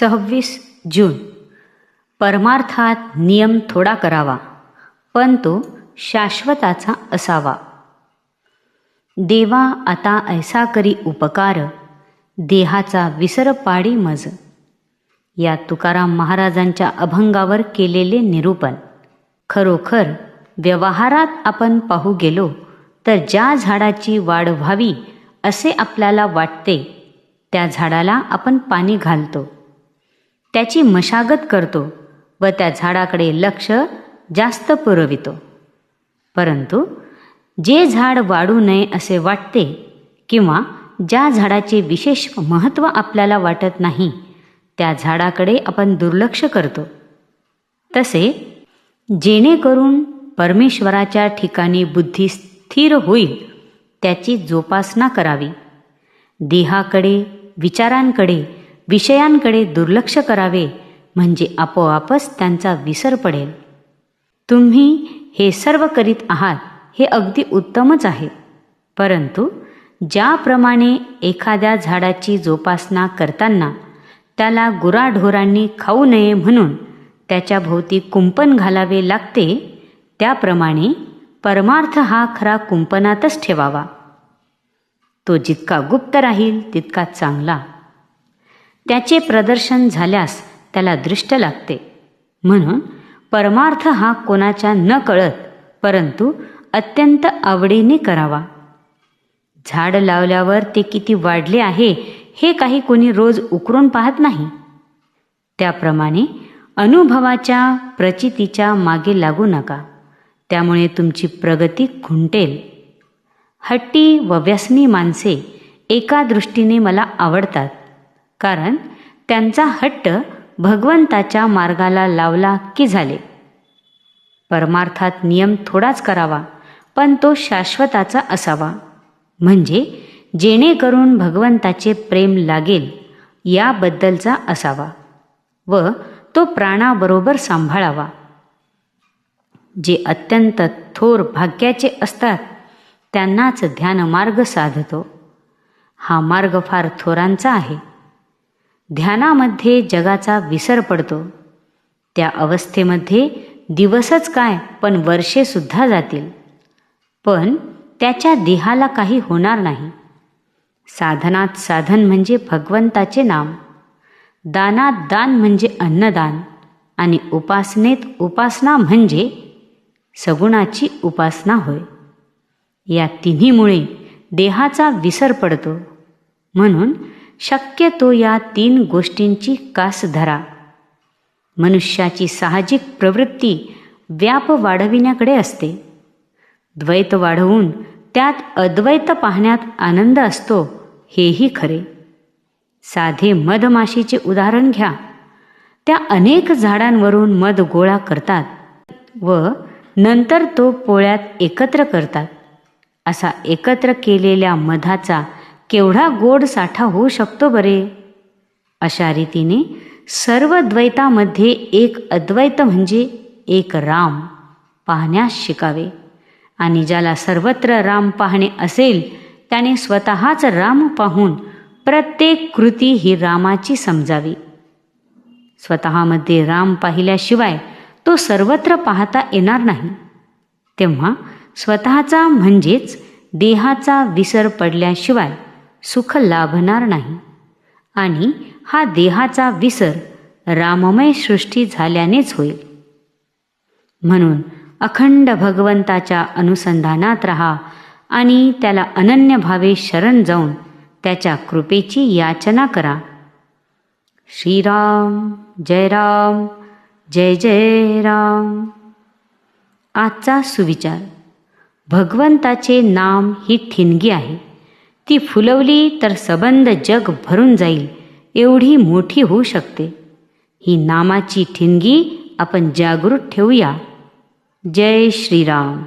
सव्वीस जून. परमार्थात नियम थोडा करावा पण तो शाश्वताचा असावा. देवा आता ऐसा करी उपकार देहाचा विसर पाडी मज. या तुकाराम महाराजांच्या अभंगावर केलेले निरूपण. खरोखर व्यवहारात आपण पाहू गेलो तर ज्या झाडाची वाढ व्हावी असे आपल्याला वाटते त्या झाडाला आपण पाणी घालतो. त्याची मशागत करतो व त्या झाडाकडे लक्ष जास्त पुरवितो. परंतु जे झाड वाढू नये असे वाटते किंवा ज्या झाडाचे विशेष महत्त्व आपल्याला वाटत नाही त्या झाडाकडे आपण दुर्लक्ष करतो. तसे जेणेकरून परमेश्वराच्या ठिकाणी बुद्धी स्थिर होईल त्याची जोपासना करावी. देहाकडे विचारांकडे विषयांकडे दुर्लक्ष करावे म्हणजे आपोआपच त्यांचा विसर पडेल. तुम्ही हे सर्व करीत आहात हे अगदी उत्तमच आहे. परंतु ज्याप्रमाणे एखाद्या झाडाची जोपासना करताना त्याला गुराढोरांनी खाऊ नये म्हणून त्याच्या भोवती कुंपण घालावे लागते त्याप्रमाणे परमार्थ हा खरा कुंपणातच ठेवावा. तो जितका गुप्त राहील तितका चांगला. त्याचे प्रदर्शन झाल्यास त्याला दृष्ट लागते. म्हणून परमार्थ हा कोणाच्या न कळत परंतु अत्यंत आवडीने करावा. झाड लावल्यावर ते किती वाढले आहे हे काही कोणी रोज उकरून पाहत नाही. त्याप्रमाणे अनुभवाच्या प्रचितीच्या मागे लागू नका. त्यामुळे तुमची प्रगती खुंटेल. हट्टी व व्यसनी माणसे एका दृष्टीने मला आवडतात. कारण त्यांचा हट्ट भगवंताच्या मार्गाला लावला की झाले. परमार्थात नियम थोडाच करावा पण तो शाश्वताचा असावा. म्हणजे जेणेकरून भगवंताचे प्रेम लागेल याबद्दलचा असावा व तो प्राणाबरोबर सांभाळावा. जे अत्यंत थोर भाग्याचे असतात त्यांनाच ध्यानमार्ग साधतो. हा मार्ग फार थोरांचा आहे. ध्यानामध्ये जगाचा विसर पडतो. त्या अवस्थेमध्ये दिवसच काय पण वर्षेसुद्धा जातील. पण त्याच्या देहाला काही होणार नाही. साधनात साधन म्हणजे भगवंताचे नाम. दानात दान म्हणजे अन्नदान आणि उपासनेत उपासना म्हणजे सगुणाची उपासना होय. या तिन्हीमुळे देहाचा विसर पडतो. म्हणून शक्यतो या तीन गोष्टींची कास धरा. मनुष्याची साहजिक प्रवृत्ती व्याप वाढविण्याकडे असते. द्वैत वाढवून त्यात अद्वैत पाहण्यात आनंद असतो हेही खरे. साधे मधमाशीचे उदाहरण घ्या. त्या अनेक झाडांवरून मध गोळा करतात व नंतर तो पोळ्यात एकत्र करतात. असा एकत्र केलेल्या मधाचा केवढा गोड साठा होऊ शकतो बरे? अशा रीतीने सर्व द्वैतामध्ये एक अद्वैत म्हणजे एक राम पाहण्यास शिकावे. आणि ज्याला सर्वत्र राम पाहणे असेल त्याने स्वतःच राम पाहून प्रत्येक कृती ही रामाची समजावी. स्वतःमध्ये राम पाहिल्याशिवाय तो सर्वत्र पाहता येणार नाही. तेव्हा स्वतःचा म्हणजेच देहाचा विसर पडल्याशिवाय सुख लाभणार नाही. आणि हा देहाचा विसर राममय सृष्टी झाल्यानेच होईल. म्हणून अखंड भगवंताच्या अनुसंधानात रहा आणि त्याला अनन्य भावे शरण जाऊन त्याच्या कृपेची याचना करा. श्रीराम जय राम जय जय राम. आजचा सुविचार. भगवंताचे नाम ही ठिणगी आहे. ती फुलवली तर सबंध जग भरून जाईल एवढी मोठी होऊ शकते. ही नामाची ठिणगी आपण जागृत ठेवूया. जय श्रीराम.